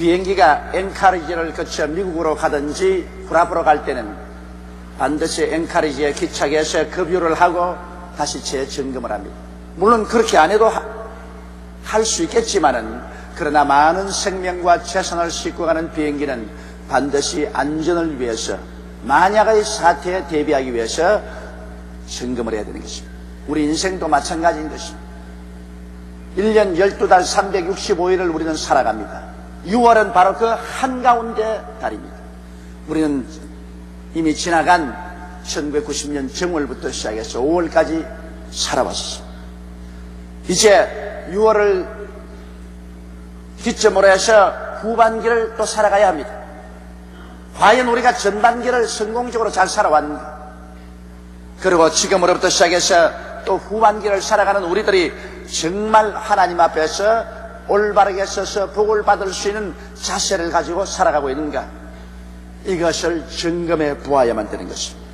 비행기가 앵카리지를 거쳐 미국으로 가든지 후라프로 갈 때는 반드시 앵카리지에 기착해서 급유를 하고 다시 재점검을 합니다. 물론 그렇게 안 해도 할 수 있겠지만은 그러나 많은 생명과 재산을 싣고 가는 비행기는 반드시 안전을 위해서 만약의 사태에 대비하기 위해서 점검을 해야 되는 것입니다. 우리 인생도 마찬가지인 것입니다. 1년 12달 365일을 우리는 살아갑니다. 6월은 바로 그 한가운데 달입니다. 우리는 이미 지나간 1990년 정월부터 시작해서 5월까지 살아왔습니다. 이제 6월을 기점으로 해서 후반기를 또 살아가야 합니다. 과연 우리가 전반기를 성공적으로 잘 살아왔는가? 그리고 지금으로부터 시작해서 또 후반기를 살아가는 우리들이 정말 하나님 앞에서 올바르게 서서 복을 받을 수 있는 자세를 가지고 살아가고 있는가? 이것을 점검해 보아야만 되는 것입니다.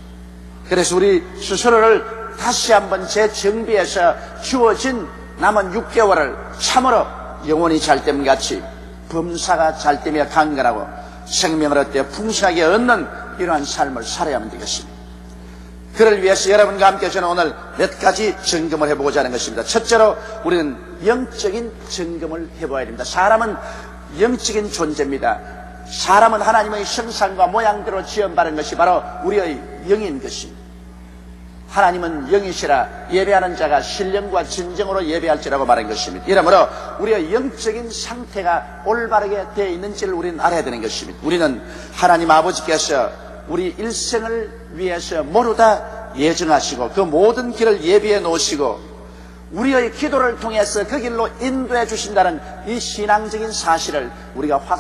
그래서 우리 스스로를 다시 한번 재정비해서 주어진 남은 6개월을 참으로 영혼이 잘됨 같이 범사가 잘되며 강건하고 생명을 얻되 풍성하게 얻는 이러한 삶을 살아야만 되겠습니다. 그를 위해서 여러분과 함께 저는 오늘 몇 가지 점검을 해보고자 하는 것입니다. 첫째로 우리는 영적인 점검을 해봐야 됩니다. 사람은 영적인 존재입니다. 사람은 하나님의 형상과 모양대로 지연받은 것이 바로 우리의 영인 것입니다. 하나님은 영이시라 예배하는 자가 신령과 진정으로 예배할지라고 말한 것입니다. 이러므로 우리의 영적인 상태가 올바르게 되어 있는지를 우리는 알아야 되는 것입니다. 우리는 하나님 아버지께서 우리 일생을 위해서 모두 다 예정하시고 그 모든 길을 예비해 놓으시고 우리의 기도를 통해서 그 길로 인도해 주신다는 이 신앙적인 사실을 우리가 확